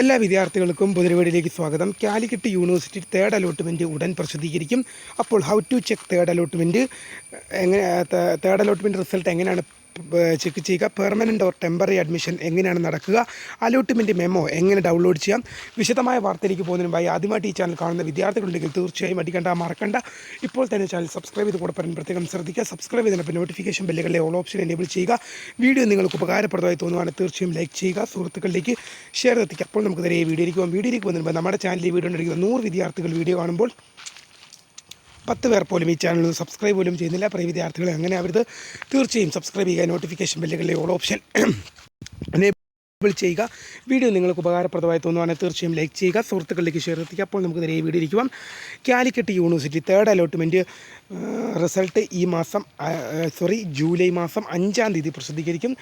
എല്ലാ വിദ്യാർത്ഥികൾക്കും പുതിരവീടിലേക്ക് സ്വാഗതം. കാലിക്കറ്റ് യൂണിവേഴ്സിറ്റി തേർഡ് അലോട്ട്മെന്റ് ഉടൻ പ്രസിദ്ധീകരിക്കും. അപ്പോൾ how to check third allotment എങ്ങനെ തേർഡ് അലോട്ട്മെന്റ് റിസൾട്ട് എങ്ങനെയാണ് ചെക്ക് ചെയ്യുക. പെർമനന്റ് ഓർ ടെമ്പററി അഡ്മിഷൻ എങ്ങനെയാണ് നടക്കുക? അലോട്ട്മെന്റ് മെമ്മോ എങ്ങനെ ഡൗൺലോഡ് ചെയ്യാം? വിശദമായ വാർത്തയിലേക്ക് പോകുന്നതിന് മുമ്പായി ആദ്യമായിട്ട് ഈ ചാനൽ കാണുന്ന വിദ്യാർത്ഥികളുണ്ടെങ്കിൽ തീർച്ചയായും അടിക്കേണ്ട മറക്കണ്ട. ഇപ്പോൾ തന്നെ ചാനൽ സബ്സ്ക്രൈബ് ചെയ്ത് കൂടെ പറയാൻ പ്രത്യേകം ശ്രദ്ധിക്കുക. സബ്സ്ക്രൈബ് ചെയ്തതിനൊപ്പം നോട്ടിഫിക്കേഷൻ ബെല്ലുകളിലെ ഓൾ ഓപ്ഷൻ എനേബിൾ ചെയ്യുക. വീഡിയോ നിങ്ങൾക്ക് ഉപകാരപ്രദമായി തോന്നുവാണെങ്കിൽ തീർച്ചയായും ലൈക്ക് ചെയ്യുക. സുഹൃത്തുക്കളിലേക്ക് ഷെയർ എത്തിക്കുക. അപ്പോൾ നമുക്ക് നേരെ വീഡിയോയിലേക്ക് പോകാം. വീഡിയോയിലേക്ക് പോകുന്നതിന് നമ്മുടെ ചാനലിൽ വീഡിയോ ഉണ്ടെങ്കിൽ നൂറ് വിദ്യാർത്ഥികൾ വീഡിയോ കാണുമ്പോൾ പത്ത് പേർ പോലും ഈ ചാനൽ സബ്സ്ക്രൈബ് പോലും ചെയ്യുന്നില്ല. പ്രിയ വിദ്യാർത്ഥികളെ അങ്ങനെ അവരത് തീർച്ചയായും സബ്സ്ക്രൈബ് ചെയ്യുക നോട്ടിഫിക്കേഷൻ ബെല്ലുകളിലെ ഓൾ ഓപ്ഷൻ ചെയ്യുക. വീഡിയോ നിങ്ങൾക്ക് ഉപകാരപ്രദമായി തോന്നുവാണെങ്കിൽ തീർച്ചയായും ലൈക്ക് ചെയ്യുക സുഹൃത്തുക്കളിലേക്ക് ഷെയർ എത്തിക്കുക. അപ്പോൾ നമുക്ക് നേരെ video ഇരിക്കുവാം. Calicut university third allotment result ഈ മാസം സോറി ജൂലൈ മാസം അഞ്ചാം തീയതി പ്രസിദ്ധീകരിക്കും.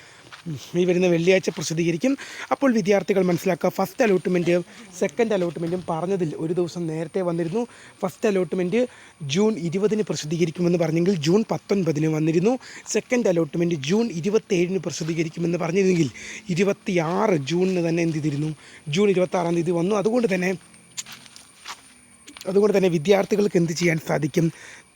ഈ വരുന്ന വെള്ളിയാഴ്ച പ്രസിദ്ധീകരിക്കും. അപ്പോൾ വിദ്യാർത്ഥികൾ മനസ്സിലാക്കുക ഫസ്റ്റ് അലോട്ട്മെന്റ് സെക്കൻഡ് അലോട്ട്മെന്റും പറഞ്ഞതിൽ ഒരു ദിവസം നേരത്തെ വന്നിരുന്നു. ഫസ്റ്റ് അലോട്ട്മെന്റ് ജൂൺ ഇരുപതിന് പ്രസിദ്ധീകരിക്കുമെന്ന് പറഞ്ഞെങ്കിൽ ജൂൺ പത്തൊൻപതിന് വന്നിരുന്നു. സെക്കൻഡ് അലോട്ട്മെന്റ് ജൂൺ ഇരുപത്തേഴിന് പ്രസിദ്ധീകരിക്കുമെന്ന് പറഞ്ഞിരുന്നെങ്കിൽ ഇരുപത്തിയാറ് ജൂണിന് തന്നെ എന്ത് ചെയ്തിരുന്നു? ജൂൺ ഇരുപത്താറാം തീയതി വന്നു. അതുകൊണ്ട് തന്നെ അതുകൊണ്ട് തന്നെ വിദ്യാർത്ഥികൾക്ക് എന്ത് ചെയ്യാൻ സാധിക്കും?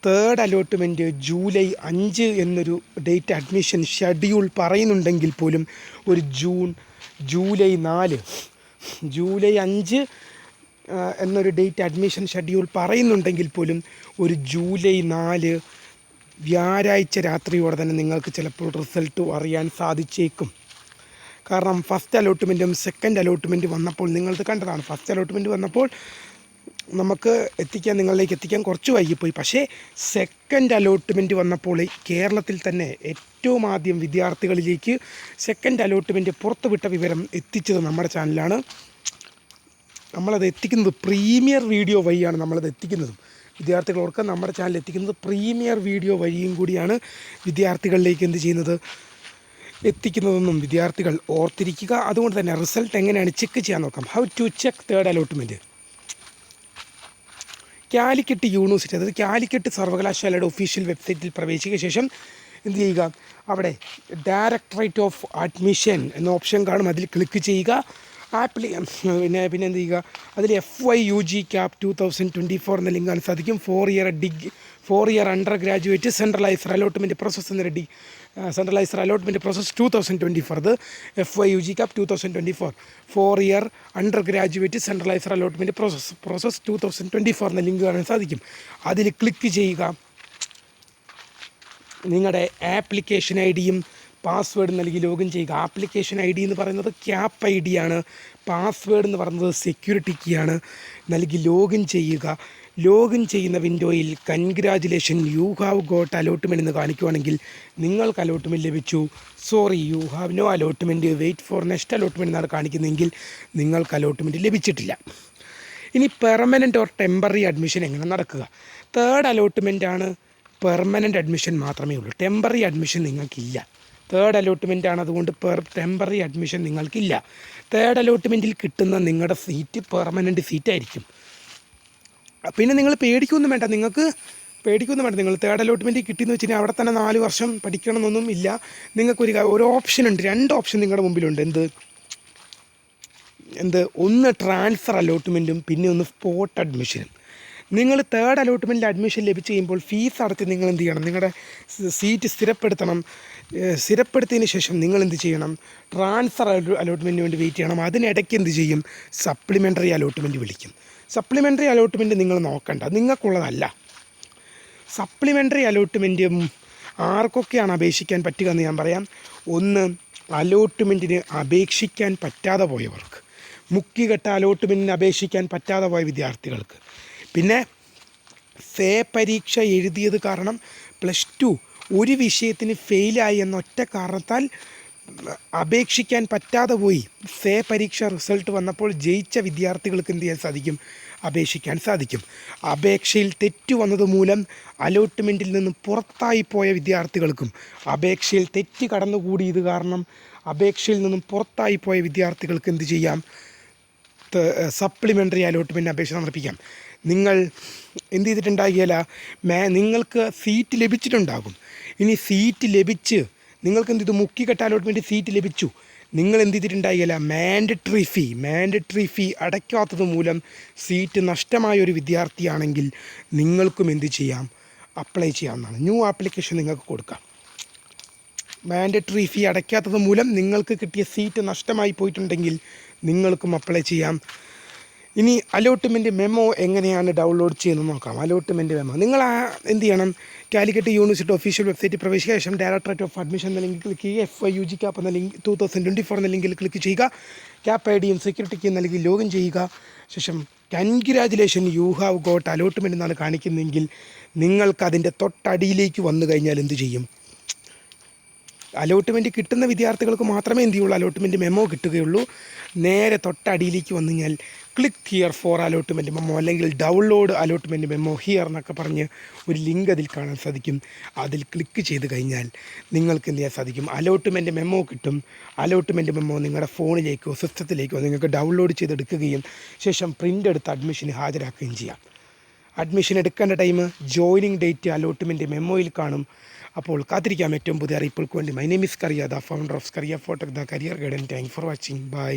തേർഡ് അലോട്ട്മെന്റ് ജൂലൈ അഞ്ച് എന്നൊരു ഡേറ്റ് അഡ്മിഷൻ ഷെഡ്യൂൾ പറയുന്നുണ്ടെങ്കിൽ പോലും ഒരു ജൂൺ ജൂലൈ നാല് ജൂലൈ അഞ്ച് എന്നൊരു ഡേറ്റ് അഡ്മിഷൻ ഷെഡ്യൂൾ പറയുന്നുണ്ടെങ്കിൽ പോലും ഒരു ജൂലൈ നാല് വ്യാഴാഴ്ച രാത്രിയോടെ തന്നെ നിങ്ങൾക്ക് ചിലപ്പോൾ റിസൾട്ട് അറിയാൻ സാധിച്ചേക്കും. കാരണം ഫസ്റ്റ് അലോട്ട്മെന്റും സെക്കൻഡ് അലോട്ട്മെന്റ് വന്നപ്പോൾ നിങ്ങളത് കണ്ടതാണ്. ഫസ്റ്റ് അലോട്ട്മെന്റ് വന്നപ്പോൾ നമുക്ക് എത്തിക്കാൻ നിങ്ങളിലേക്ക് എത്തിക്കാൻ കുറച്ച് വൈകിപ്പോയി. പക്ഷേ സെക്കൻഡ് അലോട്ട്മെന്റ് വന്നപ്പോൾ കേരളത്തിൽ തന്നെ ഏറ്റവും ആദ്യം വിദ്യാർത്ഥികളിലേക്ക് സെക്കൻഡ് അലോട്ട്മെന്റ് പുറത്തുവിട്ട വിവരം എത്തിച്ചത് നമ്മുടെ ചാനലാണ്. നമ്മളത് എത്തിക്കുന്നത് പ്രീമിയർ വീഡിയോ വഴിയാണ് നമ്മളത് എത്തിക്കുന്നതും. വിദ്യാർത്ഥികൾ ഓർക്കുക നമ്മുടെ ചാനൽ എത്തിക്കുന്നത് പ്രീമിയർ വീഡിയോ വഴിയും കൂടിയാണ് വിദ്യാർത്ഥികളിലേക്ക് എന്ത് ചെയ്യുന്നത്? എത്തിക്കുന്നതെന്നും വിദ്യാർത്ഥികൾ ഓർത്തിരിക്കുക. അതുകൊണ്ട് തന്നെ റിസൾട്ട് എങ്ങനെയാണ്? ചെക്ക് ചെയ്യാൻ നോക്കാം. How to check third allotment Calicut university അതായത് കാലിക്കറ്റ് സർവകലാശാലയുടെ ഒഫീഷ്യൽ വെബ്സൈറ്റിൽ പ്രവേശിച്ച ശേഷം എന്ത് ചെയ്യുക? അവിടെ ഡയറക്ടറേറ്റ് ഓഫ് അഡ്മിഷൻ എന്ന ഓപ്ഷൻ കാണും. അതിൽ ക്ലിക്ക് ചെയ്യുക. ആപ്ലി പിന്നെ പിന്നെ എന്ത് ചെയ്യുക? അതിൽ F Y U G CAP two thousand twenty four എന്ന ലിങ്ക് കാണാൻ സാധിക്കും. Four year dig four year undergraduate centralised allotment process എന്ന ready centralised allotment process two thousand twenty four അത് F Y U G CAP two thousand twenty four four year undergraduate centralised allotment process process two thousand twenty four എന്ന link കാണാൻ സാധിക്കും. അതിൽ click ചെയ്യുക. നിങ്ങളുടെ application I ഡിയും password നൽകി login ചെയ്യുക. ആപ്ലിക്കേഷൻ ഐ ഡി എന്ന് പറയുന്നത് ക്യാപ്പ് ഐ ഡിയാണ്. പാസ്വേഡ് എന്ന് പറയുന്നത് സെക്യൂരിറ്റി കീയാണ്. നൽകി ലോഗിൻ ചെയ്യുക. ലോഗിൻ ചെയ്യുന്ന വിൻഡോയിൽ congratulation you have got allotment എന്ന് കാണിക്കുവാണെങ്കിൽ നിങ്ങൾക്ക് അലോട്ട്മെന്റ് ലഭിച്ചു. Sorry you have no allotment wait for next allotment എന്നാണ് കാണിക്കുന്നതെങ്കിൽ നിങ്ങൾക്ക് അലോട്ട്മെന്റ് ലഭിച്ചിട്ടില്ല. ഇനി പെർമനന്റ് ഓർ ടെമ്പററി അഡ്മിഷൻ എങ്ങനെ നടക്കുക? തേർഡ് അലോട്ട്മെന്റ് ആണ് പെർമനന്റ് അഡ്മിഷൻ മാത്രമേ ഉള്ളൂ. ടെമ്പററി അഡ്മിഷൻ നിങ്ങൾക്കില്ല. തേർഡ് അലോട്ട്മെന്റ് ആണ് അതുകൊണ്ട് പെർ ടെമ്പററി അഡ്മിഷൻ നിങ്ങൾക്കില്ല. തേർഡ് അലോട്ട്മെന്റിൽ കിട്ടുന്ന നിങ്ങളുടെ സീറ്റ് പെർമനന്റ് സീറ്റായിരിക്കും. പിന്നെ നിങ്ങൾ പേടിക്കൊന്നും വേണ്ട. നിങ്ങൾക്ക് പേടിക്കൊന്നും വേണ്ട. നിങ്ങൾ തേർഡ് അലോട്ട്മെന്റ് കിട്ടിയെന്ന് വെച്ച് അവിടെ തന്നെ നാല് വർഷം പഠിക്കണമെന്നൊന്നും ഇല്ല. നിങ്ങൾക്കൊരു ഒരു ഓപ്ഷൻ ഉണ്ട്. രണ്ട് ഓപ്ഷൻ നിങ്ങളുടെ മുമ്പിലുണ്ട്. എന്ത്? എന്ത്? ഒന്ന് ട്രാൻസ്ഫർ അലോട്ട്മെന്റും പിന്നെ ഒന്ന് സ്പോട്ട് അഡ്മിഷനും നിങ്ങൾ തേർഡ് അലോട്ട്മെന്റിൽ അഡ്മിഷൻ ലഭിച്ചു കഴിയുമ്പോൾ ഫീസ് അടച്ച് നിങ്ങൾ എന്ത് ചെയ്യണം? നിങ്ങളുടെ സീറ്റ് സ്ഥിരപ്പെടുത്തണം. സ്ഥിരപ്പെടുത്തിയതിന് ശേഷം നിങ്ങൾ എന്ത് ചെയ്യണം? ട്രാൻസ്ഫർ അലോട്ട്മെന്റിന് വേണ്ടി വെയിറ്റ് ചെയ്യണം. അതിനിടയ്ക്ക് എന്ത് ചെയ്യും? സപ്ലിമെന്ററി അലോട്ട്മെന്റ് വിളിക്കും. സപ്ലിമെന്ററി അലോട്ട്മെന്റ് നിങ്ങൾ നോക്കണ്ട. നിങ്ങൾക്കുള്ളതല്ല. സപ്ലിമെന്ററി അലോട്ട്മെന്റും ആർക്കൊക്കെയാണ് അപേക്ഷിക്കാൻ പറ്റുക എന്ന് ഞാൻ പറയാം. ഒന്ന് അലോട്ട്മെന്റിന് അപേക്ഷിക്കാൻ പറ്റാതെ പോയവർക്ക്. മുക്കികെട്ട അലോട്ട്മെന്റിന് അപേക്ഷിക്കാൻ പറ്റാതെ പോയ വിദ്യാർത്ഥികൾക്ക്. പിന്നെ ഫേ പരീക്ഷ എഴുതിയത് കാരണം പ്ലസ് ടു ഒരു വിഷയത്തിന് ഫെയിലായി എന്ന ഒറ്റ കാരണത്താൽ അപേക്ഷിക്കാൻ പറ്റാതെ പോയി. സേ പരീക്ഷ റിസൾട്ട് വന്നപ്പോൾ ജയിച്ച വിദ്യാർത്ഥികൾക്ക് എന്ത് ചെയ്യാൻ സാധിക്കും? അപേക്ഷിക്കാൻ സാധിക്കും. അപേക്ഷയിൽ തെറ്റു വന്നത് മൂലം അലോട്ട്മെന്റിൽ നിന്ന് പുറത്തായി പോയ വിദ്യാർത്ഥികൾക്കും അപേക്ഷയിൽ തെറ്റ് കടന്നുകൂടിയത് കാരണം അപേക്ഷയിൽ നിന്നും പുറത്തായി പോയ വിദ്യാർത്ഥികൾക്ക് എന്ത് ചെയ്യാം? സപ്ലിമെന്ററി അലോട്ട്മെന്റ് അപേക്ഷ സമർപ്പിക്കാം. നിങ്ങൾ എന്ത് ചെയ്തിട്ടുണ്ടാകിയല്ല മേ നിങ്ങൾക്ക് സീറ്റ് ലഭിച്ചിട്ടുണ്ടാകും. ഇനി സീറ്റ് ലഭിച്ച് നിങ്ങൾക്ക് എന്ത് ചെയ്തു മുക്കിക്കെട്ട അലോട്ട്മെന്റ് സീറ്റ് ലഭിച്ചു? നിങ്ങൾ എന്ത് ചെയ്തിട്ടുണ്ടായില്ല മാൻഡറ്ററി ഫീ മാൻഡറ്ററി ഫീ അടയ്ക്കാത്തത് മൂലം സീറ്റ് നഷ്ടമായ ഒരു വിദ്യാർത്ഥിയാണെങ്കിൽ നിങ്ങൾക്കും എന്ത് ചെയ്യാം? അപ്ലൈ ചെയ്യാവുന്നതാണ്. ന്യൂ ആപ്ലിക്കേഷൻ നിങ്ങൾക്ക് കൊടുക്കാം. മാൻഡറ്ററി ഫീ അടയ്ക്കാത്തത് മൂലം നിങ്ങൾക്ക് കിട്ടിയ സീറ്റ് നഷ്ടമായി പോയിട്ടുണ്ടെങ്കിൽ നിങ്ങൾക്കും അപ്ലൈ ചെയ്യാം. ഇനി അലോട്ട്മെന്റ് മെമ്മോ എങ്ങനെയാണ് ഡൗൺലോഡ് ചെയ്യുന്നത് നോക്കാം. അലോട്ട്മെന്റ് മെമ്മോ നിങ്ങൾ എന്ത് ചെയ്യണം? കാലിക്കറ്റ് യൂണിവേഴ്സിറ്റി ഒഫീഷ്യൽ വെബ്സൈറ്റിൽ പ്രവേശിച്ച ശേഷം ഡയറക്ടറേറ്റ് ഓഫ് അഡ്മിഷൻ എന്ന ലിങ്കിൽ ക്ലിക്ക് ചെയ്യുക. F I U G cap എന്ന link two thousand twenty four എന്ന ലിങ്കിൽ ക്ലിക്ക് ചെയ്യുക ക്യാപ്പ് ഐ ഡിയും സെക്യൂരിറ്റിക്ക് എന്ന നൽകി ലോഗിൻ ചെയ്യുക. ശേഷം congratulation you have got allotment എന്നാണ് കാണിക്കുന്നതെങ്കിൽ നിങ്ങൾക്ക് അതിന്റെ തൊട്ടടിയിലേക്ക് വന്നു കഴിഞ്ഞാൽ എന്ത് ചെയ്യും? അലോട്ട്മെന്റ് കിട്ടുന്ന വിദ്യാർത്ഥികൾക്ക് മാത്രമേ എന്ത് ചെയ്യുള്ളൂ അലോട്ട്മെന്റ് മെമ്മോ കിട്ടുകയുള്ളൂ. നേരെ തൊട്ടടിയിലേക്ക് വന്നു കഴിഞ്ഞാൽ click here for allotment memo അല്ലെങ്കിൽ ഡൗൺലോഡ് അലോട്ട്മെന്റ് മെമ്മോ ഹിയർ എന്നൊക്കെ പറഞ്ഞ് ഒരു ലിങ്ക് അതിൽ കാണാൻ സാധിക്കും. അതിൽ ക്ലിക്ക് ചെയ്ത് കഴിഞ്ഞാൽ നിങ്ങൾക്ക് എന്ത് ചെയ്യാൻ സാധിക്കും? അലോട്ട്മെന്റ് മെമ്മോ കിട്ടും. അലോട്ട്മെന്റ് മെമ്മോ നിങ്ങളുടെ ഫോണിലേക്കോ സിസ്റ്റത്തിലേക്കോ നിങ്ങൾക്ക് ഡൗൺലോഡ് ചെയ്തെടുക്കുകയും ശേഷം പ്രിന്റ് എടുത്ത് അഡ്മിഷന് ഹാജരാക്കുകയും ചെയ്യാം. അഡ്മിഷൻ എടുക്കേണ്ട ടൈം ജോയിനിങ് ഡേറ്റ് അലോട്ട്മെന്റ് മെമ്മോയിൽ കാണും. അപ്പോൾ കാത്തിരിക്കാം ഏറ്റവും പുതിയ അറിയിപ്പുകൾക്ക് വേണ്ടി. My name is Kariya the founder of Kariya photo the career guidance thank for watching bye